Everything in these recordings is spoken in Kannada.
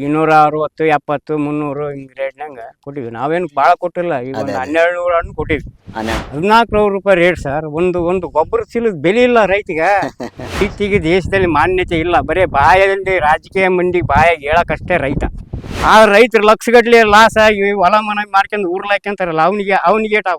ಇನ್ನೂರ ಅರವತ್ತು ಎಪ್ಪತ್ತು ಮುನ್ನೂರು ಹಿಂಗ್ ರೇಟ್ನಾಗ ಕೊಟ್ಟಿವಿ ನಾವೇನು ಭಾಳ ಕೊಟ್ಟಿಲ್ಲ. ಈಗ ಒಂದು. ಹನ್ನೆರಡು ನೂರ ಹಣ್ಣು ಕೊಟ್ಟಿವಿ ಹದಿನಾಲ್ಕು ನೂರು ರೂಪಾಯಿ ರೇಟ್ ಸರ್ ಒಂದು ಒಂದು ಗೊಬ್ಬರ ಚೀಲದ ಬೆಲೆ ಇಲ್ಲ ರೈತಿಗೆ. ಇತ್ತೀಚೆಗೆ ದೇಶದಲ್ಲಿ ಮಾನ್ಯತೆ ಇಲ್ಲ. ಬರೀ ಬಾಯಲ್ಲಿ ರಾಜಕೀಯ ಮಂಡಿ ಬಾಯಾಗಿ ಹೇಳಕ್ಕಷ್ಟೇ ರೈತ. ಆ ರೈತರು ಲಕ್ಷಗಟ್ಲೆ ಲಾಸ್ ಆಗಿ ಹೊಲ ಮನೆ ಮಾರ್ಕೊಂಡು ಊರ್ಲಾಕ್ಯಂತಾರಲ್ಲ ಅವನಿಗೆ ಅವನಿಗೆ ಏಟ್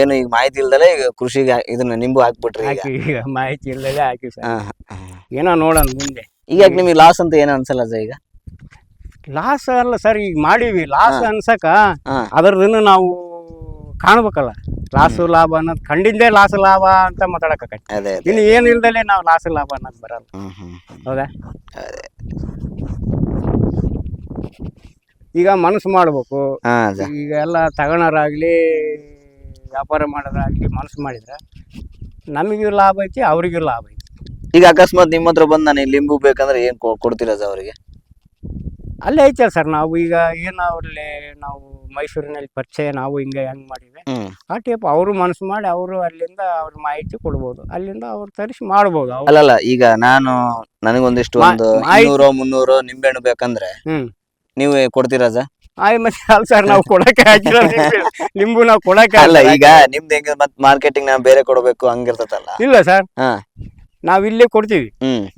ಅಂದ್ರೆ ಈಗ ಮಾಹಿತಿ ಇಲ್ದಲೆ ಈಗ ಕೃಷಿಗೆ ಇದನ್ನ ನಿಂಬು ಹಾಕ್ಬಿಟ್ರಿ ಈಗ. ಹಾಕಿ ಈಗ ಮಾಹಿತಿ ಇಲ್ದಲೆ ಹಾಕಿ ಸರ್. ಹಾ, ಹಾ, ಹಾ. ಏನೋ ನೋಡೋಣ ಮುಂದೆ. ಈಗ ಯಾಕೆ ನಿಮಗೆ ಲಾಸ್ ಅಂತ ಏನೋ ಅನ್ಸಲ್ಲ ಅಜ್ಜ ಈಗ? ಲಾಸ್ ಅಲ್ಲ ಸರ್ ಈಗ ಮಾಡೀವಿ. ಲಾಸ್ ಅನ್ಸಕ ಹಾ. ಅದರದನ್ನು ನಾವು ಕಾಣ್ಬೇಕಲ್ಲ. ಲಾಸು ಲಾಭ ಅನ್ನೋದು ಕಂಡಿದ್ದೇ ಲಾಸ್ ಲಾಭ ಅಂತ ಮಾತಾಡಕತ್ತೆ ಅದೇ ಅದೇ ಇನ್ನು ಏನು ಇಲ್ದಲೆ ನಾವು ಲಾಸ್ ಲಾಭ ಅನ್ನೋದು ಬರಲ್ಲ. ಹ್ಮ್ ಹ್ಮ್ ಹ್ಮ್. ಹೌದಾ? ಈಗ ಮನಸ್ಸು ಮಾಡ್ಬೇಕು. ಹಾ ಅಜ್ಜ. ಈಗ ಎಲ್ಲ ತಗೊಳೋರಾಗ್ಲಿ ವ್ಯಾಪಾರ ಮಾಡೋದಾಗಲಿ ಮನಸ್ಸು ಮಾಡಿದ್ರೆ ನಮಗೂ ಲಾಭ ಐತಿ ಅವ್ರಿಗೂ ಲಾಭ ಐತಿ. ಈಗ ಅಕಸ್ಮಾತ್ ನಿಮ್ಮ ಹತ್ರ ಬಂದು ನಾನು ಲಿಂಬು ಬೇಕಂದ್ರೆ ಏನು ಕೊಡ್ತೀರಾ ಅವರಿಗೆ? ಅಲ್ಲೇ ಐತೆ ಸರ್ ನಾವು ಈಗ ಏನು ಅವ್ರಲ್ಲಿ ನಾವು ಮೈಸೂರಿನಲ್ಲಿ ಪರಿಚಯ ನಾವು ಹಿಂಗೆ ಹೆಂಗ್ ಮಾಡಿದ್ವಿ. ಹ್ಮ್. ಆ ಟೈಪ್ ಅವರು ಮನಸ್ಸು ಮಾಡಿ ಅವರು ಅಲ್ಲಿಂದ ಅವ್ರ ಮಾಹಿತಿ ಕೊಡ್ಬೋದು ಅಲ್ಲಿಂದ ಅವ್ರು ತರಿಸಿ ಮಾಡ್ಬೋದು. ಅವ್ರು ಅಲ್ಲಲ್ಲ ಈಗ ನಾನು ನನಗೊಂದಿಷ್ಟು ಮಾ- ಒಂದು ಮಾಹಿತಿ- ಇನ್ನೂರು ಮುನ್ನೂರು ನಿಂಬೆಹಣ್ಣು ಬೇಕಂದ್ರೆ ಹ್ಮ್. ನೀವು ಕೊಡ್ತೀರಾ ಅಜ್ಜ ಆಯ್ ಮತ್ತೆ ಅಲ್ಲ ಸರ್ ನಾವು ಕೊಡಕ್ಕೆ ಹಾಕಿಲ್ಲ ನಿಂಬೆ- ನಿಂಬು ನಾವು ಕೊಡಕ್ಕೆ ಅಲ್ಲ ಈಗ ನಿಮ್ದು ಹೆಂಗ ಮತ್ ಮಾರ್ಕೆಟಿಂಗ್ ನಾ ಬೇರೆ ಕೊಡಬೇಕು ಹಂಗಿರ್ತತಲ್ಲ ಇಲ್ಲ ಸರ್ ನಾವು ಇಲ್ಲೇ ಕೊಡ್ತೀವಿ.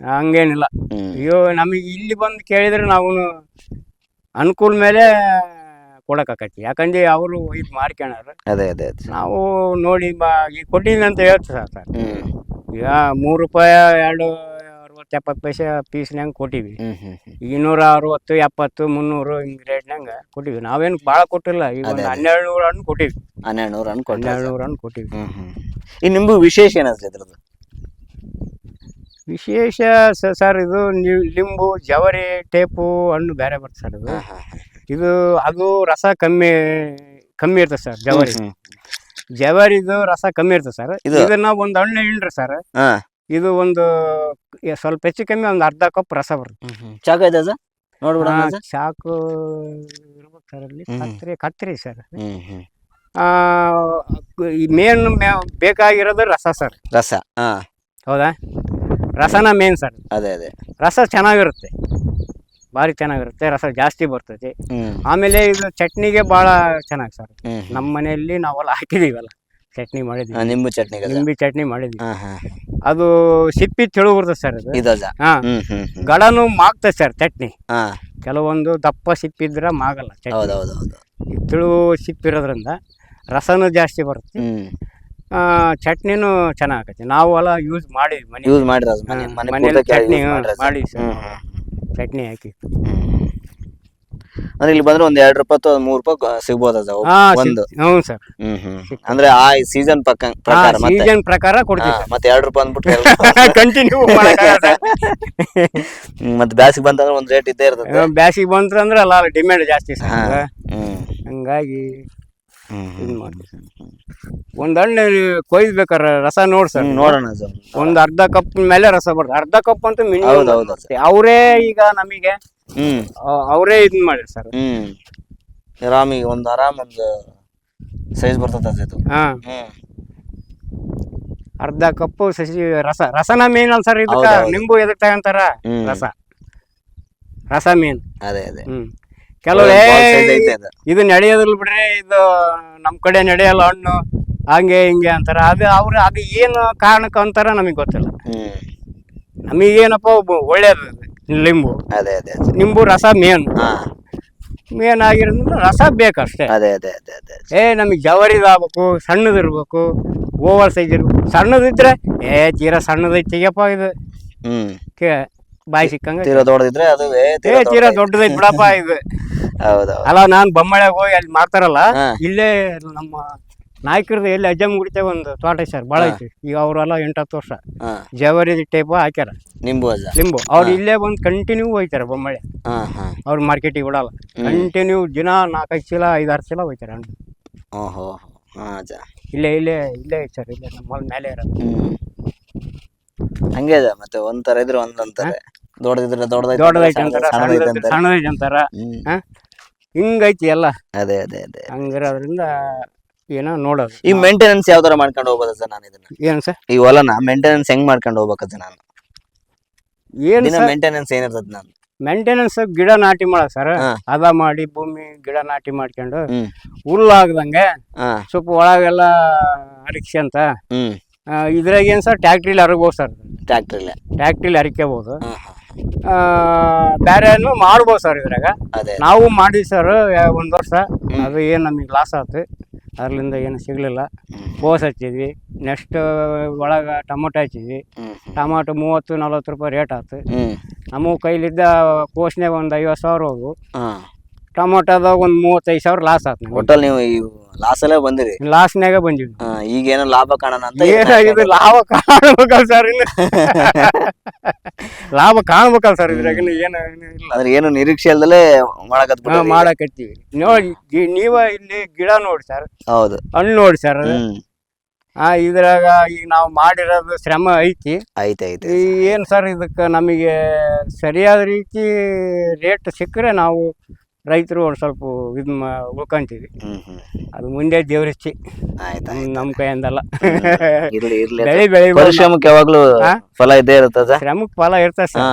ಹಂಗೇನಿಲ್ಲ. ಅಯ್ಯೋ ನಮಗೆ ಇಲ್ಲಿ ಬಂದು ಕೇಳಿದ್ರೆ ನಾವು ಅನುಕೂಲ ಮೇಲೆ ಕೊಡಕ್ಕಾಕತಿ ಯಾಕಂದ್ರೆ ಅವರು ಇದು ಮಾಡ್ಕೊಳಾರ ಅದೇ ಅದೇ ನಾವು ನೋಡಿ ಬಾ ಈಗ ಕೊಟ್ಟಿದ್ದೀನಿ ಅಂತ ಹೇಳ್ತಾರೆ ಸರ್ ಈಗ ಮೂರು ರೂಪಾಯಿ ಎರಡು ಅರವತ್ತು ಎಪ್ಪತ್ತು ಪೈಸೆ ಪೀಸ್ನಾಗ ಕೊಟ್ಟಿವಿ. ಇನ್ನೂರ ಅರವತ್ತು ಎಪ್ಪತ್ತು ಮುನ್ನೂರು ಹಿಂಗ್ ರೇಟ್ನಾಗ ಕೊಟ್ಟಿವಿ. ನಾವೇನು ಭಾಳ ಕೊಟ್ಟಿಲ್ಲ. ಈಗ ಒಂದು. ಹನ್ನೆರಡು ನೂರು ಹಣ್ಣು ಕೊಟ್ಟಿವಿ. ಹನ್ನೆರಡು ನೂರು ಹಣ್ಣು ಹನ್ನೆರಡು ನೂರು ಹಣ್ಣು ಕೊಟ್ಟಿವಿ. ಇನ್ನು ನಿಂಬು ವಿಶೇಷ ಏನ ಇದ್ರದ್ದು? ವಿಶೇಷ ಸರ್ ಇದು ಲಿಂಬು ಜವರಿ ಟೇಪು ಹಣ್ಣು ಬೇರೆ ಬರ್ತದೆ ಸರ್ ಇದು. ಇದು ಅದು ರಸ ಕಮ್ಮಿ ಕಮ್ಮಿ ಇರ್ತದೆ ಸರ್ ಜವರಿ. ಜವರಿದು ರಸ ಕಮ್ಮಿ ಇರ್ತದೆ ಸರ್. ಇದು- ಇದನ್ನ ಒಂದು ಹಣ್ಣು ಇಳ್ರಿ ಸರ್. ಇದು ಒಂದು ಎ- ಸ್ವಲ್ಪ ಹೆಚ್ಚು ಕಮ್ಮಿ ಒಂದು ಅರ್ಧ ಕಪ್ ರಸ ಬರುತ್ತೆ. ಚಾಕು ಇದೆ ಸರ್ ನೋಡ್ಬಿಡ ಆ, ಚಾಕು ಇರ್ಬೇಕು ಸರ್ ಅಲ್ಲಿ ಹ್ಮ್. ಕತ್ರಿ ಕತ್ರಿ ಸರ್ ಮೇನ್ ಬೇಕಾಗಿರೋದು ರಸ ಸರ್. ರಸ ಹಾ. ಹೌದಾ? ರಸನ ಮೇನ್ ಸರ್. ಅದೇ ಅದೇ. ರಸ ಚೆನ್ನಾಗಿರುತ್ತೆ. ಭಾರಿ ಚೆನ್ನಾಗಿರುತ್ತೆ. ರಸ ಜಾಸ್ತಿ ಬರ್ತೈತಿ ಹ್ಮ್. ಆಮೇಲೆ ಇದು ಚಟ್ನಿಗೆ ಭಾಳ ಚೆನ್ನಾಗಿ ಸರ್. ಹ್ಮ್ ನಮ್ಮ ಮನೆಯಲ್ಲಿ ನಾವೆಲ್ಲ ಹಾಕಿದೀವಲ್ಲ. ಚಟ್ನಿ ಮಾಡಿದ್ವಿ. ನಿಂಬು ಚಟ್ನಿ ನಿಂಬೆ ಚಟ್ನಿ ಮಾಡಿದ್ವಿ. ಹಾ ಹಾ. ಅದು ಸಿಪ್ಪಿ ತಿಳು ಬರ್ತದೆ ಸರ್ ಅದು. ಇದು ಅಜ್ಜ ಹಾ. ಹ್ಮ್ ಹ್ಮ್ ಹ್ಮ್. ಗಡನು ಮಾಗ್ತದೆ ಸರ್ ಚಟ್ನಿ. ಹಾ. ಕೆಲವೊಂದು ದಪ್ಪ ಸಿಪ್ಪಿ ಇದ್ರೆ ಮಾಗಲ್ಲ ಚಟ್ನಿ. ಹೌದು ಈ ತಿಳು ಸಿಪ್ಪಿರೋದ್ರಿಂದ ರಸನೂ ಜಾಸ್ತಿ ಬರುತ್ತೆ. ಹ್ಮ್. ಆ, ಚಟ್ನಿನೂ ಚೆನ್ನಾಗತ್ತೆ ನಾವು ಎಲ್ಲ ಯೂಸ್ ಮಾಡಿ ಮನೆ ಯೂಸ್ ಮಾಡಿರ ಮನೆ ಹಾ, ಮನೆ ಮನೇಲಿ ಪೂರ್ತಿ ಚಟ್ನಿ use. ಮಾಡಿ ಸರ್. ಹ್ಮ್ ಹ್ಮ್. ಚಟ್ನಿ ಹಾಕಿ. ಹ್ಮ್. ಅಂದ್ರೆ ಇಲ್ಲಿ ಬಂದ್ರೆ ಒಂದ್ ಎರಡ್ ರೂಪಾಯಿ ಅಥವಾ ಮೂರ್ ರೂಪಾಯಿ ಸಿಗಬಹುದು ಸಿಗ್ಬೋದು ಹಾ ಒಂದು. ಹ್ಞೂ ಸರ್. ಹ್ಮ್ ಹ್ಮ್. ಅಂದ್ರೆ ಆ ಸೀಸನ್ ಪಕ್ಕ ಪ್ರಕಾರ ಮತ್ತೆ. ಸೀಸನ್ ಪ್ರಕಾರ ಕೊಡ್ತೀವಿ ಹಾ, ಮತ್ತೆ ಎರಡ್ ರೂಪಾಯಿ ಅಂದ್ಬಿಟ್ಟು ಕಂಟಿನ್ಯೂ ಹ್ಮ್, ಮತ್ತೆ ಬ್ಯಾಸಿಗೆ ಬಂತಂದ್ರೆ ಒಂದ್ ರೇಟ್ ಇದ್ದೇ ಇರ್ತದೆ. ಬ್ಯಾಸಿಗೆ ಬಂತ್ರ ಅಂದ್ರೆ ಅಲ್ಲ ಡಿಮ್ಯಾಂಡ್ ಜಾಸ್ತಿ ಸರ್ ಹಾ. ಹ್ಮ್. ಹಂಗಾಗಿ ಹ್ಮ್ ಇದು ಒಂದ್ ಹಣ್ಣು ಕೊಯ್ದ್ಬೇಕಾರ ರಸ ನೋಡ್ ಸರ್. ಹ್ಮ್, ನೋಡೋಣ. ಒಂದ್ ಅರ್ಧ ಕಪ್ ಮೇಲೆ ರಸ ಬರ್ತದೆ. ಅರ್ಧ ಕಪ್ ಅಂತೂ ಹೌದು, ಮಿನಿಮಮ್. ಅವರೇ ಈಗ ನಮಗೆ ಹ್ಮ್. ಅವರೇ ಇದ್ ಮಾಡಿ ಸರ್. ಹ್ಮ್. ಆರಾಮಿಗೆ ಒಂದ್ ಆರಾಮ್ ಒಂದು ಸೈಜ್ ಬರ್ತದ ಇದು ಹಾ. ಹ್ಮ್. ಅರ್ಧ ಕಪ್ಪು ಸಸಿ ರಸ ರಸನ ಮೇನ್ ಅಲ್ಲ ಸರ್ ಇದಕ್ಕ. ನಿಂಬು ಎದಕ್ ತಗಂತಾರ? ಹ್ಮ್. ರಸ. ರಸ ಮೇನ್. ಅದೇ ಅದೇ. ಹ್ಮ್. ಕೆಲವ್ರು ಬಾಳ್ ಏ, size ಐತೆ ಅದು. ಇದು ನಡೆಯೋದಿಲ್ಲ ಬಿಡ್ರಿ ಇದು ನಮ್ ಕಡೆ ನಡೆಯಲ್ಲ ಹಣ್ಣು ಹಂಗೆ ಹಿಂಗೆ ಅಂತಾರ. ಅದು ಅವ್ರ ಅದು ಏನು ಕಾರಣಕ್ಕೆ ಅಂತಾರ ನಮಗೆ ಗೊತ್ತಿಲ್ಲ. ಹ್ಮ್. ನಮಗೇನಪ್ಪ ಒಬ್ಬ- ಒಳ್ಳೇದು. ಲಿಂಬು. ಅದೇ ಅದೇ ಅದೇ. ನಿಂಬು ರಸ ಮೇನ್ ಹಾ. ಮೇನ್ ಆಗಿರೋದ್ರಿಂದ ರಸ ಬೇಕಷ್ಟೇ. ಅದೇ ಅದೇ ಅದೇ ಅದೇ ಏ ನಮಗೆ ಜವರಿದಾಗಬೇಕು ಸಣ್ಣದಿರ್ಬೇಕು ಓವರ್ ಸೈಜ್ ಇರ್ಬೇಕು. ಸಣ್ಣದಿದ್ರೆ ಏ ತೀರಾ ಸಣ್ಣದೈತಿ ತೆಗಿಯಪ್ಪ ಇದು. ಹ್ಮ್. ಕೇ ಬಾಯಿ ಸಿಕ್ಕಂಗ ತೀರಾ ದೊಡ್ಡದಿದ್ರೆ ಅದು ಏ ಏ ತೀರಾ ತೀರಾ ದೊಡ್ಡದೈತೆ. ದೊಡ್ಡದೈತಿ ಬಿಡಪ್ಪ ಇದು. ಹೌದು ಅಲ್ಲ ನಾನು ಬೊಮ್ಮಳ್ಯಾಗ ಹೋಗಿ ಅಲ್ಲಿ ಮಾಡ್ತಾರಲ್ಲ ಹಾ. ಇಲ್ಲೇ ನಮ್ಮ ನಾಯಕರದ್ದು ಎಲ್ಲಿ ಅಜ್ಜಮ್ ಗುಡಿತೆ ಒಂದು ತೋಟ ಐತೆ ಸರ್ ಭಾಳ ಐತಿ ಈಗ ಅವರೆಲ್ಲ ಎಂಟತ್ತು ವರ್ಷ. ಹಾ. ಜವರಿ ಟೈಪ್ ಹಾಕ್ಯಾರ. ನಿಂಬು ನಿಂಬು. ಅವ್ರ ಅವ್ರು ಇಲ್ಲೇ ಬಂದು ಕಂಟಿನ್ಯೂ ಹೋಯ್ತಾರೆ ಬೊಮ್ಮಳೆ ಹಾ ಹಾ. ಅವ್ರು ಮಾರ್ಕೆಟಿಗೆ ಬಿಡಲ್ಲ. ಕಂಟಿನ್ಯೂ ದಿನ ನಾಲ್ಕೈದು ಚೀಲ ಐದಾರು ಚೀಲ ಹೋಯ್ತಾರೆ ಹಣ್ಣು ಓಹೋ ಹಾ ಅಜ್ಜ. ಇಲ್ಲೇ ಇಲ್ಲೇ ಇಲ್ಲೇ ಐತೆ ಸರ್ ಇಲ್ಲೇ ನಮ್ಮ ಹೊಲ ಮೇಲೆ ಇರೋದು. ಹ್ಮ್. ಹಂಗೆ ಅದ ಮತ್ತೆ ಒಂದ್ ತರ ಇದ್ರೆ ಒಂದಂತಾರೆ. ದೊಡ್ಡದಿದ್ರೆ ದೊಡ್ಡದೈತೆ ದೊಡ್ಡದೈತೆ ಅಂತಾರ ಸಣ್ಣದೈತೆ ಅಂತಾರೆ ಸಣ್ಣದೈತೆ ಅಂತಾರ. ಹ್ಮ್. ಹಾ? ಹಿಂಗೈತಿ ಎಲ್ಲ. ಅದೇ ಅದೇ ಅದೇ. ಹಂಗಿರೋದ್ರಿಂದ ಏನೋ ನೋಡೋದು. ಈ ಮೇಂಟೆನೆನ್ಸ್ ಯಾವ ತರ ಮಾಡ್ಕೊಂಡು ಹೋಗ್ಬೋದು ಸರ್ ನಾನು ಇದನ್ನ? ಏನು ಸರ್? ಈ ಹೊಲನ ಮೇಂಟೆನೆನ್ಸ್ ಹೆಂಗ್ ಮಾಡ್ಕೊಂಡು ಹೋಗ್ಬೇಕದ ನಾನು? ಏನು ದಿನ ಸರ್? ಮೇಂಟೆನೆನ್ಸ್ ಏನಿರ್ತದ ನಾನು? ಮೇಂಟೆನೆನ್ಸ್ ಗಿಡ ನಾಟಿ ಮಾಡ ಸರ್. ಹಾ. ಅದ ಮಾಡಿ ಭೂಮಿ ಗಿಡ ನಾಟಿ ಮಾಡ್ಕೊಂಡು ಹ್ಮ್. ಹುಲ್ಲಾಗ್ದಂಗೆ ಹಾ. ಸ್ವಲ್ಪ ಒಳಗೆಲ್ಲ ಅಂತ. ಹ್ಮ್. ಇದ್ರಾಗ ಏನು ಸರ್? ಟ್ಯಾಕ್ಟ್ರಿಲಿ ಅರಗ್ಬೋದು ಸರ್. ಟ್ರ್ಯಾಕ್ಟ್ರಿಲ್ಲ ಟ್ಯಾಕ್ಟ್ರಿಲಿ ಅರಿಕೆಬೋದು ಹಾ ಹಾ. ಬೇರೆನು ಮಾಡ್ಬೋದು ಸರ್ ಇದ್ರಾಗ. ಅದೇ. ನಾವು ಮಾಡಿದ್ವಿ ಸರ್ ಒಂದು ವರ್ಷ. ಅದು ಏನು ನಮಗೆ ಲಾಸ್ ಆಯ್ತು ಅದ್ರಲ್ಲಿಂದ ಏನು ಸಿಗಲಿಲ್ಲ. ಕೋಸ್ ಬೋಸ್ ಹಚ್ಚಿದ್ವಿ. ನೆಕ್ಸ್ಟ್ ಒಳಗೆ ಟೊಮೊಟೊ ಹಚ್ಚಿದ್ವಿ. ಟೊಮೊಟೊ ಮೂವತ್ತು ನಲ್ವತ್ತು ರೂಪಾಯಿ ರೇಟ್ ಆಯ್ತು ನಮ್ಮ ಕೈಲಿದ್ದ ಕೋಸ್ನ್ಯಾಗ ಒಂದು ಐವತ್ತು ಸಾವಿರ ಹೋಗು ಟೊಮೊಟೊದಾಗ ಒಂದು ಮೂವತ್ತೈದು ಸಾವಿರ ಲಾಸ್ ಆಯ್ತು ನಮಗೆ ಒಟ್ಟಲ್ಲಿ ನೀವು ಈ ಲಾಸ್ ಅಲ್ಲೇ ಬಂದಿರಿ? ಲಾಸ್ನ್ಯಾಗ ಬಂದಿವಿ. ಈಗ ಏನೋ ಲಾಭ ಕಾಣೋಣ ಅಂತ ಏನಾಗಿದೆ ಲಾಭ ಕಾಣಬೇಕಲ್ಲ ಸರ್ ಇನ್ನು. ಲಾಭ ಕಾಣ್ಬೇಕಲ್ ಸರ್ ಇದ್ರಾಗ ಇನ್ನು ಏನು ಏನು ಇಲ್ಲ. ಅಂದ್ರೆ ಏನು ನಿರೀಕ್ಷೆ ಇಲ್ದಲೆ ಮಾಡಕತ್ ಮಾಡಕತ್ತೀವಿ. ನೋಡಿ ನೀವ ಇಲ್ಲಿ ಗಿಡ ನೋಡಿ ಸರ್ ಹೌದು. ಹಣ್ಣು ನೋಡಿ ಸರ್ ಹ್ಮ್. ಆ ಇದ್ರಾಗ ಈಗ ನಾವು ಮಾಡಿರೋದು ಶ್ರಮ ಐತಿ. ಐತೆ ಐತೆ ಈ ಏನು ಸರ್ ಇದಕ್ಕೆ ನಮಗೆ ಸರಿಯಾದ ರೀತಿ ರೇಟ್ ಸಿಕ್ಕರೆ ನಾವು ರೈತರು ಒಂದು ಸ್ವಲ್ಪ ಇದು ಮಾ ಉಳ್ಕೊಂತೀವಿ. ಹ್ಮ್ ಹ್ಮ್. ಅದು ಮುಂದೆ ದೇವ್ರಿಚ್ಚಿ ಆಯ್ತು ನಮ್ಮ ಕೈಯಿಂದಲ್ಲ ಇರ್ಲಿ ಇರ್ಲಿ. ಬೆಳಿ ಬೆಳಿ ಪರಿಶ್ರಮಕ್ಕೆ ಯಾವಾಗ್ಲೂ ಹಾ? ಫಲ ಇದ್ದೇ ಇರುತ್ತದೆ ಶ್ರಮಕ್ಕೆ ಫಲ ಇರ್ತದೆ ಸರ್.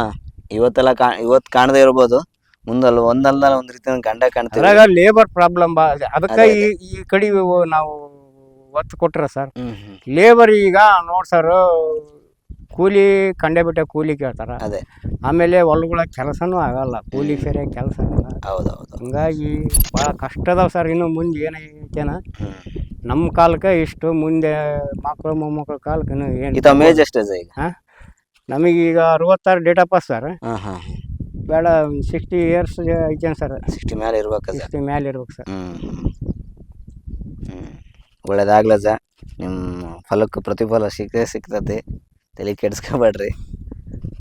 ಇವತ್ತೆಲ್ಲ ಕಾ ಇವತ್ ಕಾಣದೇ ಇರ್ಬೋದು. ಮುಂದಲ್ಲ ಒಂದಲ್ಲ ಒಂದ್ ರೀತಿ ಗಂಡ ಕಾಣ್ತೀವಿ ಅದ್ರಾಗ ಲೇಬರ್ ಪ್ರಾಬ್ಲಮ್ ಅದಕ್ಕೆ ಈ ಕಡಿ ಕಡೆ ನಾವು ಒತ್ತು ಕೊಟ್ರ ಸರ್. ಹ್ಮ್ ಹ್ಮ್. ಲೇಬರ್ ಈಗ ನೋಡ್ ಸರ್ ಕೂಲಿ ಕಂಡೆ ಬಿಟ್ಟೆ ಕೂಲಿ ಕೇಳ್ತಾರ. ಅದೇ. ಆಮೇಲೆ ಹೊಲಗಳ ಕೆಲಸನೂ ಆಗಲ್ಲ ಕೂಲಿ ಸರಿಯಾಗಿ ಕೆಲಸ ಆಗಲ್ಲ. ಹೌದೌದು. ಹಂಗಾಗಿ ಭಾಳ ಕಷ್ಟ ಅದಾವ ಸರ್ ಇನ್ನು ಮುಂದೆ ಏನೈತೇನ? ಹ್ಮ್. ನಮ್ಮ ಕಾಲಕ್ಕೆ ಇಷ್ಟು ಮುಂದೆ ಮಕ್ಕಳು ಮೊಮ್ಮಕ್ಕಳ ಕಾಲಕ್ಕೆ ಇನ್ನು ಏನು ಇದು ಮೇಜ್ ಈಗ? ನಮಗೀಗ ಅರವತ್ತಾರು ಡೇಟ್ ಆಫ್ ಬಸ್ ಸರ್ ಹಾ ಹಾ ಬೇಡ ಸಿಕ್ಸ್ಟಿ ಇಯರ್ಸ್ ಐತೇನು ಸರ್ ಸಿಕ್ಸ್ಟಿ ಮೇಲೆ ಇರ್ಬೇಕು ಸಿಕ್ಸ್ಟಿ ಮೇಲೆ ಇರ್ಬೇಕು ಸರ್ ಹ್ಮ್ ಒಳ್ಳೇದಾಗ್ಲಜ ನಿಮ್ಮ ಫಲಕ್ಕೆ ಪ್ರತಿಫಲ ಸಿಕ್ಕೇ ಸಿಗ್ತದೆ ತಲೆ ಕೆಡ್ಸ್ಕೊಬೇಡ್ರಿ.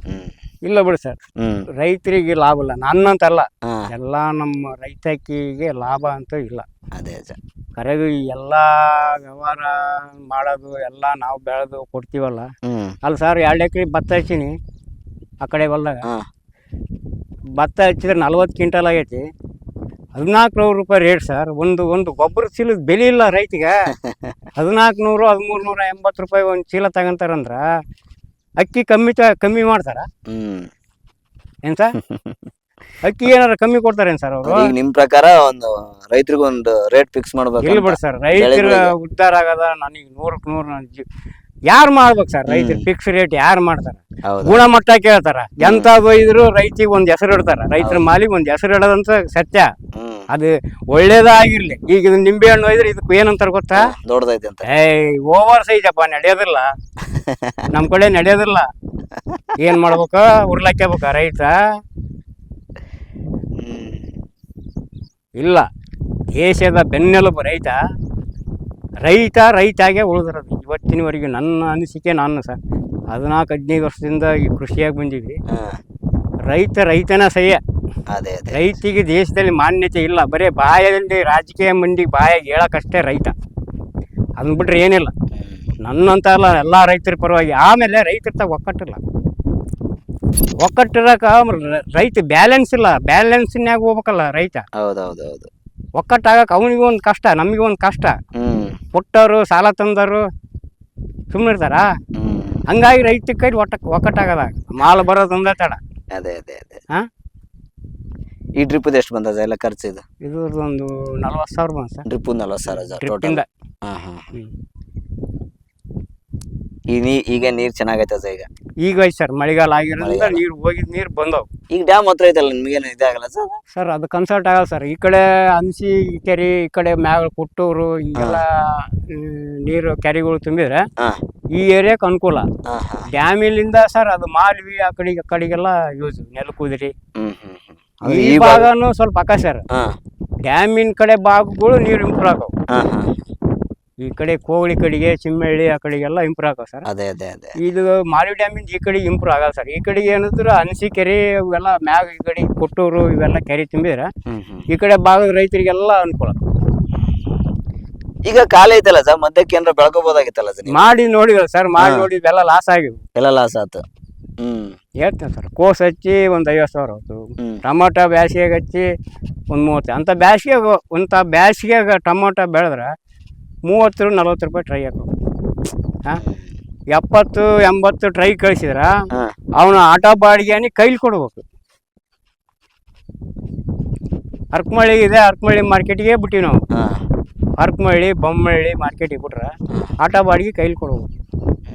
ಹ್ಮ್. ಇಲ್ಲ ಬಿಡಿ ಸರ್. ಹ್ಮ್. ರೈತರಿಗೆ ಲಾಭ ಇಲ್ಲ. ನನ್ನಂತಲ್ಲ. ಹಾ. ಎಲ್ಲ ನಮ್ಮ ರೈತಕಿಗೆ ಲಾಭ ಅಂತೂ ಇಲ್ಲ. ಅದೇ ಅಜ್ಜ. ಕರೆಗೂ ಈ ಎಲ್ಲ ವ್ಯವಹಾರ ಮಾಡೋದು ಎಲ್ಲ ನಾವು ಬೆಳೆದು ಕೊಡ್ತೀವಲ್ಲ. ಅಲ್ಲ ಅಲ್ಲಿ ಸರ್ ಎರಡು ಎಕರೆ ಭತ್ತ ಹಚ್ಚೀನಿ ಆ ಕಡೆ ಹೊಲ್ದಾಗ. ಹಾ. ಭತ್ತ ಹಚ್ಚಿದ್ರೆ ನಲ್ವತ್ತು ಕ್ವಿಂಟಲ್ ಆಗೈತಿ. ಹದಿನಾಲ್ಕು ನೂರು ರೂಪಾಯಿ ರೇಟ್ ಸರ್. ಒಂದು ಒಂದು ಗೊಬ್ಬರ ಚೀಲದ ಬೆಲೆ ಇಲ್ಲ ರೈತಿಗೆ. ಹದಿನಾಲ್ಕು ನೂರು ಹದಿಮೂರು ನೂರ ಎಂಬತ್ತು ರೂಪಾಯಿ ಒಂದು ಚೀಲ ತಗೊಂತಾರಂದ್ರ ಅಕ್ಕಿ ಕಮ್ಮಿ ಕಮ್ಮಿ ಮಾಡ್ತಾರ? ಹ್ಮ್. ಏನ್ ಸರ್ ಅಕ್ಕಿ ಏನಾರ ಕಮ್ಮಿ ಕೊಡ್ತಾರೆ ಸರ್ ಅವರು? ಈಗ ನಿಮ್ ಪ್ರಕಾರ ಒಂದು ರೈತರಿಗೆ ಒಂದು ರೇಟ್ ಫಿಕ್ಸ್ ಮಾಡ್ಬೇಕು ಇಲ್ಲ ಬಿಡಿ ಸರ್ ರೈತರ. ಉದ್ಧಾರ ಆಗದ ನನಗೆ ನೂರಕ್ಕೆ ನೂರು ನನ್ನ ಯಾರು ಮಾಡ್ಬೇಕು ಸರ್ ರೈತರು? ಫಿಕ್ಸ್ ರೇಟ್ ಯಾರು ಮಾಡ್ತಾರ? ಗುಣಮಟ್ಟ ಕೇಳ್ತಾರ. ಎಂತ ಇದ್ರು ರೈತಿಗೆ ಒಂದ್ ಹೆಸರು ಇಡ್ತಾರ. ರೈತರ ಮಾಲಿಗೆ ಒಂದ್ ಹೆಸರು ಇಡೋದಂತ ಸತ್ಯ. ಅದು ಒಳ್ಳೇದಾಗಿರ್ಲಿ. ಈಗ ಇದು ನಿಂಬೆ ಹಣ್ಣು ಒಯ್ದ್ರೆ ಇದಕ್ಕೆ ಏನಂತಾರ ಗೊತ್ತಾ? ದೊಡ್ಡದೈತೆ ಅಂತ. ಏಯ್ ಓವರ್ ಸೈಜ್ ಅಪ್ಪ ನಡೆಯೋದಿಲ್ಲ. ನಮ್ಮ ಕಡೆ ನಡೆಯೋದಿಲ್ಲ. ಏನ್ ಮಾಡ್ಬೇಕ? ಉರ್ಲಾಕ್ಯಬೇಕ ರೈತ? ಇಲ್ಲ. ದೇಶದ ಬೆನ್ನೆಲುಬು ರೈತ. ರೈತ ರೈತಾಗೆ ಉಳಿದಿರೋದು. ಇವತ್ತಿನವರೆಗೆ ನನ್ನ ಅನಿಸಿಕೆ ನಾನು ಸರ್. ಹದಿನಾಲ್ಕು ಹದಿನೈದು ವರ್ಷದಿಂದ ಈ ಕೃಷಿಯಾಗಿ ಬಂದೀವಿ ರೈತ ರೈತನ ಸಹ್ಯ ಅದೇ ಅದೇ. ರೈತಿಗೆ ದೇಶದಲ್ಲಿ ಮಾನ್ಯತೆ ಇಲ್ಲ. ಬರೀ ಬಾಯಲ್ಲಿ ರಾಜಕೀಯ ಮಂಡಿ ಬಾಯಾಗಿ ಹೇಳೋಕ್ಕಷ್ಟೇ ರೈತ. ಅದನ್ನ ಬಿಟ್ರೆ ಏನಿಲ್ಲ. ನನ್ನಂತ ಅಲ್ಲ ಎಲ್ಲ ರೈತರ ಪರವಾಗಿ ಆಮೇಲೆ ರೈತರ ತಾಗ ಒಕ್ಕಟ್ಟಿಲ್ಲ. ಒಕ್ಕಟ್ಟಿರಕ ರೈತ ಬ್ಯಾಲೆನ್ಸ್ ಇಲ್ಲ. ಬ್ಯಾಲೆನ್ಸ್ನ್ಯಾಗ ಹೋಗ್ಬೇಕಲ್ಲ ರೈತ. ಹೌದೌದೌದು. ಒಕ್ಕಟ್ಟಾಗಕ್ಕೆ ಅವನಿಗೂ ಒಂದು ಕಷ್ಟ ನಮಗೂ ಒಂದು ಕಷ್ಟ. ಕೊಟ್ಟವರು ಸಾಲ ತಂದರು ಸುಮ್ಮನೆ ಇರ್ತಾರ ಹಂಗಾಗಿ ರೈತ ಕೈ ಒಟ್ಟ ಒಕ್ಕಟ್ಟಾಗದ. ಮಾಲ್ ಬರೋದೊಂದ ತಡ. ಅದೇ ಅದೇ ಅದೇ. ಹಾ? ಈ ಡ್ರಿಪ್ ಎಷ್ಟು ಬಂದದ ಎಲ್ಲ ಖರ್ಚು ಇದು? ಇದು ಒಂದು ನಲ್ವತ್ತು ಸಾವಿರ ಬಂದ ಸರ್. ಡ್ರಿಪ್ ನಲ್ವತ್ತು ಸಾವಿರ ಟೋಟಲ್ ಹಾ ಹಾ. ಈ ನೀ ಈಗ ನೀರ್ ಚೆನ್ನಾಗೈತದ ಈಗ? ಈಗ ಐತೆ ಸರ್ ಮಳೆಗಾಲ ಆಗಿರೋದ್ರಿಂದ. ನೀರು ಹೋಗಿದ್ ನೀರು ಬಂದವು. ಈಗ ಡ್ಯಾಮ್ ಹತ್ರ ಐತಲ್ಲ ನಿಮ್ಗೇನು ಇದಾಗಲ್ಲ ಸರ್ ಸರ್ ಅದು ಕನ್ಸಲ್ಟ್ ಆಗಲ್ಲ ಸರ್ ಈ ಕಡೆ ಅನ್ಸಿ ಕೆರೆ ಈ ಕಡೆ ಮ್ಯಾಗ ಕುಟ್ಟೂರು ಹಿಂಗೆಲ್ಲ ಹ್ಮ್, ನೀರು ಕೆರೆಗಳು ತುಂಬಿದ್ರೆ ಹಾ. ಈ ಏರಿಯಾಕ್ ಅನುಕೂಲ. ಹಾ ಹಾ ಡ್ಯಾಮಿಲಿಂದ ಸರ್ ಅದು ಮಾಲ್ವಿ ಆ ಕಡೆಗೆ ಆ ಕಡೆಗೆಲ್ಲ ಯೂಸ್ ನೆಲಕುದಿರಿ ಹ್ಮ್ ಹ್ಮ್ ಹ್ಮ್. ಈ ಭಾಗನು ಸ್ವಲ್ಪ ಅಕ್ಕ ಸರ್ ಹಾ ಡ್ಯಾಮಿನ ಕಡೆ ಭಾಗಗಳು ನೀರು ಇಂಪ್ರೂವ್ ಆಗವು. ಹಾ ಹಾ. ಈ ಕಡೆ ಕೋವಳಿ ಕಡೆಗೆ ಚಿಮ್ಮಳ್ಳಿ ಆ ಕಡೆಗೆಲ್ಲ ಇಂಪ್ರೂವ್ ಆಗಲ್ಲ ಸರ್. ಅದೇ ಅದೇ ಅದೇ. ಇದು ಮಾರಿ ಡ್ಯಾಮಿಂದ ಈ ಕಡೆ ಇಂಪ್ರೂವ್ ಆಗಲ್ಲ ಸರ್. ಈ ಕಡೆಗೆ ಏನಿದ್ರು ಅನಸಿ ಕೆರೆ ಇವೆಲ್ಲ ಮ್ಯಾಗ ಈ ಕಡೆ ಕೊಟ್ಟೂರು ಇವೆಲ್ಲ ಕೆರೆ ತುಂಬಿದ್ರೆ ಈ ಕಡೆ ಭಾಗದ ರೈತರಿಗೆಲ್ಲ ಅನುಕೂಲ. ಈಗ ಕಾಲ ಐತಲ್ಲ ಸರ್? ಮಧ್ಯಕ್ಕೆ ಏನಾರ ಬೆಳ್ಕೋಬೋದಾಗಿತ್ತಲ್ಲ ಸರ್ ನೀವು ಮಾಡಿ ನೋಡಿದ್ರಲ್ಲ ಸರ್ ಮಾಡಿ ಹಾ. ನೋಡಿ ಇವೆಲ್ಲ ಲಾಸ್ ಆಗಿವು. ಎಲ್ಲ ಲಾಸ್ ಆಯ್ತು ಹ್ಮ್. ಹೇಳ್ತೇನೆ ಸರ್ ಕೋಸ್ ಹಚ್ಚಿ ಒಂದು ಐವತ್ತು ಸಾವಿರ ಆಯ್ತು. ಹ್ಮ್. ಟೊಮೊಟೊ ಹಚ್ಚಿ ಒಂದು ಮೂವತ್ತು. ಅಂಥ ಬ್ಯಾಸಿಗೆಗೆ ಅಂಥ ಬ್ಯಾಸಿಗೆಗೆ ಟೊಮೊಟೊ ಬೆಳೆದ್ರೆ ಮೂವತ್ತು ನಲ್ವತ್ತು ರೂಪಾಯಿ ಟ್ರೈ ಹಾಕೋ ಹಾಂ? ಎಪ್ಪತ್ತು ಎಂಬತ್ತು ಟ್ರೈ ಕಳಿಸಿದ್ರ ಅವನು ಆಟೋ ಬಾಡಿಗೆನಿ ಕೈಲಿ ಕೊಡ್ಬೇಕು. ಅರ್ಕಮಳ್ಳಿ ಇದೆ ಅರ್ಕಮಳ್ಳಿ ಮಾರ್ಕೆಟ್ಗೆ ಬಿಟ್ಟಿವಿ ನಾವು. ಅರ್ಕಮಳ್ಳಿ ಬೊಮ್ಮಳ್ಳಿ ಮಾರ್ಕೆಟಿಗೆ ಬಿಟ್ರೆ ಆಟೋ ಬಾಡಿಗೆ ಕೈಲಿ ಕೊಡ್ಬೇಕು.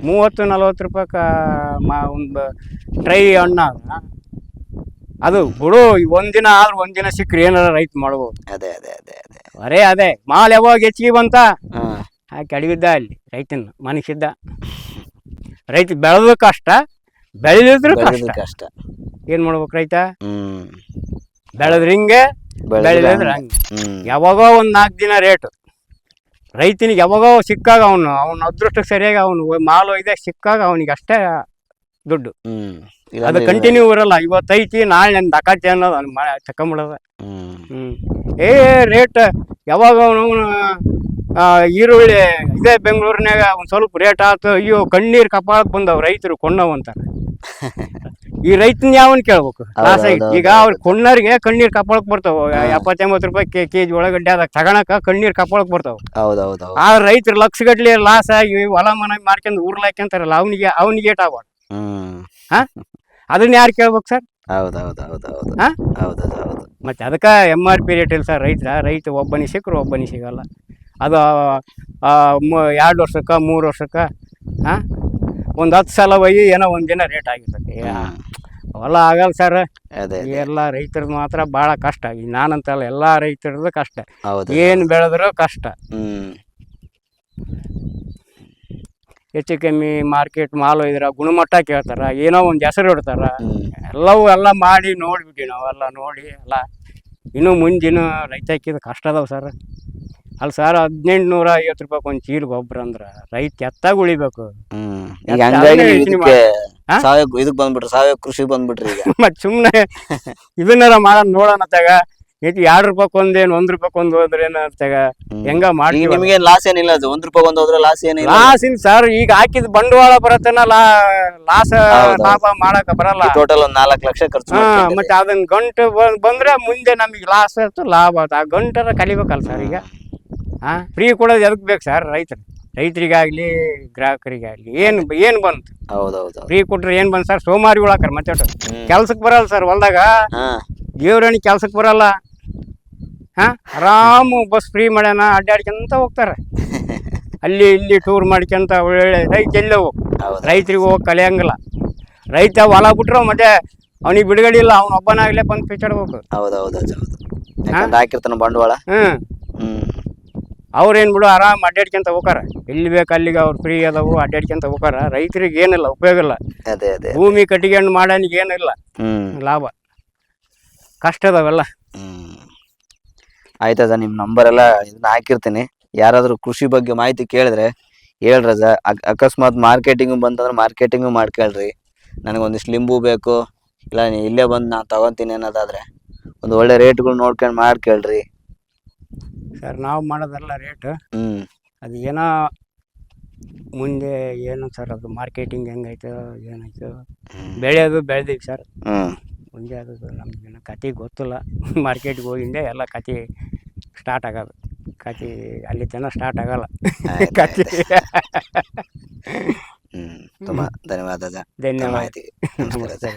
ಮೂವತ್ತು ನಲ್ವತ್ತು ರೂಪಾಯಿ ಮಾ ಒಂದು ಟ್ರೈ ಅಣ್ಣ ಅದು. ಬಿಡು ಒಂದಿನ ಆದ್ರೆ ಒಂದಿನ ಸಿಕ್ಕರೆ ಏನಾರ ರೈತ ಮಾಡ್ಬೋದು. ಅದೇ ಅದೇ ಅದೇ ಅದೇ. ಅರೇ ಅದೇ ಮಾಲ್ ಯಾವಾಗ ಹೆಚ್ಚಿಗೆ ಬಂತ? ಹಾ ಹಾಕಿ ಅಡಗಿದ್ದ ಅಲ್ಲಿ ರೈತನ ಮನುಷ್ಯದ್ದ ರೈತ ಬೆಳೆದು ಕಷ್ಟ ಬೆಳೆದಿದ್ರು ಕಷ್ಟ. ಬೆಳೆದಿದ್ದು ಕಷ್ಟ. ಏನು ಮಾಡ್ಬೇಕು ರೈತ? ಬೆಳೆದ್ರೆ ಹಿಂಗೆ ಹಂಗೆ. ಯಾವಾಗೋ ಒಂದು ನಾಲ್ಕು ದಿನ ರೇಟು ರೈತನಿಗೆ ಯಾವಾಗೋ ಸಿಕ್ಕಾಗ ಅವನು ಅವನ ಅದೃಷ್ಟಕ್ಕೆ ಸರಿಯಾಗಿ ಅವನು ಮಾಲು ಇದೆ ಸಿಕ್ಕಾಗ ಅವನಿಗೆ ಅಷ್ಟೇ ದುಡ್ಡು. ಅದು ಕಂಟಿನ್ಯೂ ಇರಲ್ಲ. ಇವತ್ತೈತಿ ನಾಳೆ ನನ್ನ ದಕಾತಿ ಅನ್ನೋದು ಅವ್ನು ಮಾ ತಕೊಂಬಿಡೋದ ಹ್ಮ್. ಹ್ಞೂ ಏ ರೇಟ್ ಯಾವಾಗ ಅವನು ಈರುಳ್ಳಿ ಇದೇ ಬೆಂಗಳೂರಿನಾಗ ಒಂದು ಸ್ವಲ್ಪ ರೇಟ್ ಆತು. ಅಯ್ಯೋ ಕಣ್ಣೀರು ಕಪಾಳಕ್ಕೆ ಬಂದವು ರೈತರು ಕೊಂಡವು ಅಂತ. ಈ ರೈತನ ಯಾವನ್ ಕೇಳ್ಬೇಕು? ಈಗ ಅವ್ರ ಕೊಂಡರಿಗೆ ಕಣ್ಣೀರು ಕಪಾಳಕ್ ಬರ್ತಾವ. ಎಪ್ಪತ್ತೆಂಬತ್ತು ರೂಪಾಯಿ ಕೆ ಕೆಜಿ ಒಳಗಡ್ಡೆ ಅದಾಗ ತಗೋಣಕ ಕಣ್ಣೀರು ಕಪಾಳಕ್ ಬರ್ತಾವ. ಆ ರೈತರು ಲಕ್ಷ ಗಟ್ಲೆ ಲಾಸ್ ಆಗಿ ಹೊಲ ಮನೆ ಮಾರ್ಕೊಂಡ್ ಊರ್ಲಾಕ್ಯಂತಾರಲ್ಲ ಅವನಿಗೆ ಅವನಿಗೆ ಏಟ್ ಆಗ್ಬಾರ್ದು. ಹ್ಮ್. ಹಾ? ಅದನ್ನ ಯಾರು ಕೇಳ್ಬೇಕು ಸರ್? ಹೌದೌದು ಹೌದು ಹೌದು ಹಾ? ಹೌದು ಹೌದು ಮತ್ತೆ ಅದಕ್ಕ ಎಂ ಆರ್ ಪಿ ರೇಟ್ ಇಲ್ಲ ಸರ್ ರೈತ ರೈತ ಒಬ್ಬನಿಗೆ ಸಿಕ್ಕರು ಒಬ್ಬನಿಗೆ ಸಿಗಲ್ಲ. ಅದು ಎರಡು ವರ್ಷಕ್ಕೆ ಮೂರು ವರ್ಷಕ್ಕೆ ಹಾಂ ಒಂದು ಹತ್ತು ಸಲ ಒಯ್ಯಿ ಏನೋ ಒಂದು ದಿನ ರೇಟ್ ಆಗಿರ್ತೈತಿ. ಹೊಲ ಅವೆಲ್ಲ ಆಗಲ್ಲ ಸರ್. ಎಲ್ಲ ರೈತರದ್ದು ಮಾತ್ರ ಭಾಳ ಕಷ್ಟ. ಆಗಿ ನಾನಂತಲ್ಲ ಎಲ್ಲ ರೈತರದ್ದು ಕಷ್ಟ. ಏನು ಬೆಳೆದ್ರು ಕಷ್ಟ. ಹೆಚ್ಚು ಕಮ್ಮಿ ಮಾರ್ಕೆಟ್ ಮಾಲು ಇದ್ರ ಗುಣಮಟ್ಟ ಕೇಳ್ತಾರ ಏನೋ ಒಂದು ಹೆಸರು ಇಡ್ತಾರ. ಎಲ್ಲವೂ ಎಲ್ಲ ಮಾಡಿ ನೋಡ್ಬಿಟ್ಟಿ ನಾವೆಲ್ಲ ನೋಡಿ ಎಲ್ಲ. ಇನ್ನೂ ಮುಂದಿನ ರೈತ ಹಾಕಿದ ಕಷ್ಟ ಅದಾವ ಸರ್ ಅಲ್ಲಿ ಸರ್ ಹದಿನೆಂಟು ನೂರ ಐವತ್ತು ರೂಪಾಯಿ ಒಂದು ಚೀಲ ಗೊಬ್ಬರ ಅಂದ್ರ ರೈತ ಎತ್ತಾಗ ಉಳಿಬೇಕು. ಈಗ ಹಂಗಾಗಿ ಇದಕ್ಕೆ ಹಾ? ಸಾವಯವ ಇದಕ್ ಬಂದ್ಬಿಟ್ರಿ ಸಾವಯವ ಕೃಷಿ ಬಂದ್ಬಿಟ್ರಿ ಈಗ. ಸುಮ್ನೆ ಸುಮ್ಮನೆ ಇದನ್ನಾರ ಮಾಡೋಣ ನೋಡೋಣ ತಗ. ಇದು ಎರಡು ರೂಪಾಯಿ ಒಂದೇನು ಒಂದ್ ರೂಪಾಯಿ ಒಂದು ಹೋದ್ರೆ ಏನ ತಗ? ಹ್ಮ್. ಹೆಂಗ ಈಗ ಮಾಡ್ತೀವಿ ನಿಮಗೆ ಲಾಸ್ ಏನಿಲ್ಲ ಅದು? ಒಂದ್ ರೂಪಾಯಿ ಒಂದ್ ಹೋದ್ರೆ ಲಾಸ್ ಏನಿಲ್ಲ ಲಾಸ್ ಇಲ್ಲ ಸರ್. ಈಗ ಹಾಕಿದ ಬಂಡವಾಳ ಬರತ್ತೇನ ಲಾ ಲಾಸ್ ಹೌದು. ಲಾಭ ಮಾಡಕ ಬರಲ್ಲ. ಟೋಟಲ್ ಒಂದ್ ನಾಲ್ಕು ಲಕ್ಷ ಖರ್ಚು ಹಾ. ಮತ್ತೆ ಅದನ್ನ ಗಂಟು ಬ- ಬಂದ್ರೆ ಮುಂದೆ ನಮಗೆ ಲಾಸ್ ಆಯ್ತು ಲಾಭ ಆಯ್ತು. ಆ ಗಂಟರ ಕಲಿಬೇಕಲ್ಲ ಸರ್ ಈಗ. ಹಾ? ಫ್ರೀ ಕೊಡೋದು ಎದಕ್ ಬೇಕು ಸರ್ ರೈತರು. ರೈತರಿಗಾಗ್ಲಿ ಗ್ರಾಹಕರಿಗಾಗ್ಲಿ ಏನು ಏನು ಬಂತು? ಹೌದೌದು ಫ್ರೀ ಕೊಟ್ರೆ ಏನು ಬಂತು ಸರ್ ಸೋಮಾರಿ ಉಳಾಕರ್ ಮತ್ತೆ. ಕೆಲ್ಸಕ್ಕೆ ಬರಲ್ಲ ಸರ್ ಹೊಲ್ದಾಗ. ಹಾ. ದೇವ್ರಣಿ ಕೆಲ್ಸಕ್ಕೆ ಬರಲ್ಲ. ಹಾ? ಆರಾಮು ಬಸ್ ಫ್ರೀ ಮಾಡ್ಯಾನ ಅಡ್ಡಾಡ್ಕೊಂತ ಹೋಗ್ತಾರೆ. ಅಲ್ಲಿ ಇಲ್ಲಿ ಟೂರ್ ಮಾಡ್ಕೊಂತ ಒಳ್ಳೆ ರೈತ ಎಲ್ಲ ಹೌದು. ರೈತರಿಗೆ ಹೋಗಿ ಕಲಿಯಂಗಿಲ್ಲ ರೈತ ಹೊಲ ಬಿಟ್ರೆ ಮತ್ತೆ ಅವನಿಗೆ ಬಿಡುಗಡೆ ಇಲ್ಲ ಅವ್ನ ಒಬ್ಬನಾಗ್ಲೇ ಬಂದು ಪಿಚಾಡ್ಬೇಕು. ಹೌದೌದು ಹೌದು ಹಾಕಿರ್ತಾನ ಬಂಡವಾಳ. ಹ್ಮ್. ಹ್ಮ್. ಅವ್ರೇನು ಬಿಡು ಆರಾಮ್ ಅಡ್ಡಾಡ್ಕೊಂತ ಹೋಗಾರ ಎಲ್ಲಿ ಬೇಕು ಅಲ್ಲಿಗೆ ಅವ್ರು ಫ್ರೀ ಅದಾವು ಅಡ್ಡಾಡ್ಕೊಂತ ಹೋಗಾರ ರೈತರಿಗೆ ಏನಿಲ್ಲ ಉಪಯೋಗ ಇಲ್ಲ. ಅದೇ ಅದೇ ಭೂಮಿ ಕಟ್ಟಿಗೆಂಡು ಮಾಡೋನಿಗೆ ಏನಿಲ್ಲ. ಹ್ಮ್. ಲಾಭ. ಕಷ್ಟ ಅದಾವೆಲ್ಲ. ಆಯ್ತು ಅದ ನಿಮ್ಮ ನಂಬರ್ ಎಲ್ಲ ಇದನ್ನ ಹಾಕಿರ್ತೀನಿ. ಯಾರಾದರೂ ಕೃಷಿ ಬಗ್ಗೆ ಮಾಹಿತಿ ಕೇಳಿದ್ರೆ ಹೇಳ್ರಿ ಅಕ್- ಅಕಸ್ಮಾತ್ ಮಾರ್ಕೆಟಿಂಗು ಬಂತಂದ್ರೆ ಮಾರ್ಕೆಟಿಂಗು ಮಾಡ್ಕೊಳ್ರಿ. ನನಗೊಂದಿಷ್ಟು ಲಿಂಬು ಬೇಕು. ಇಲ್ಲ ನೀ ಇಲ್ಲೇ ಬಂದು ನಾನು ತಗೊಂತೀನಿ ಅನ್ನೋದಾದ್ರೆ ಒಂದು ಒಳ್ಳೆ ರೇಟ್ಗಳು ನೋಡ್ಕೊಂಡು ಮಾಡ್ಕೇಳ್ರಿ. ಸರ್ ನಾವು ಮಾಡೋದಲ್ಲ ರೇಟ್ ಹ್ಮ್. ಅದು ಏನೋ ಮುಂದೆ ಏನು ಸರ್ ಅದು ಮಾರ್ಕೆಟಿಂಗ್ ಹೆಂಗೈತೆ ಏನಾಯ್ತು ಬೆಳೆಯೋದು ಬೆಳೆದೀವಿ ಸರ್. ಹ್ಮ್ ಮುಂದೆ ಅದು ನಮ್ಗೆ ಕತೆ ಗೊತ್ತಿಲ್ಲ. ಮಾರ್ಕೆಟ್ಗೆ ಹೋಗಿಂದೆ ಎಲ್ಲ ಕತೆ ಸ್ಟಾರ್ಟ್ ಆಗೋದು. ಕತೆ ಅಲ್ಲಿ ತನಕ ಸ್ಟಾರ್ಟ್ ಆಗಲ್ಲ. ಆಯ್ತು, ಕತೆ ಹ್ಮ್ ತುಂಬಾ ಧನ್ಯವಾದ. ಧನ್ಯವಾದ. ನಮಸ್ಕಾರ.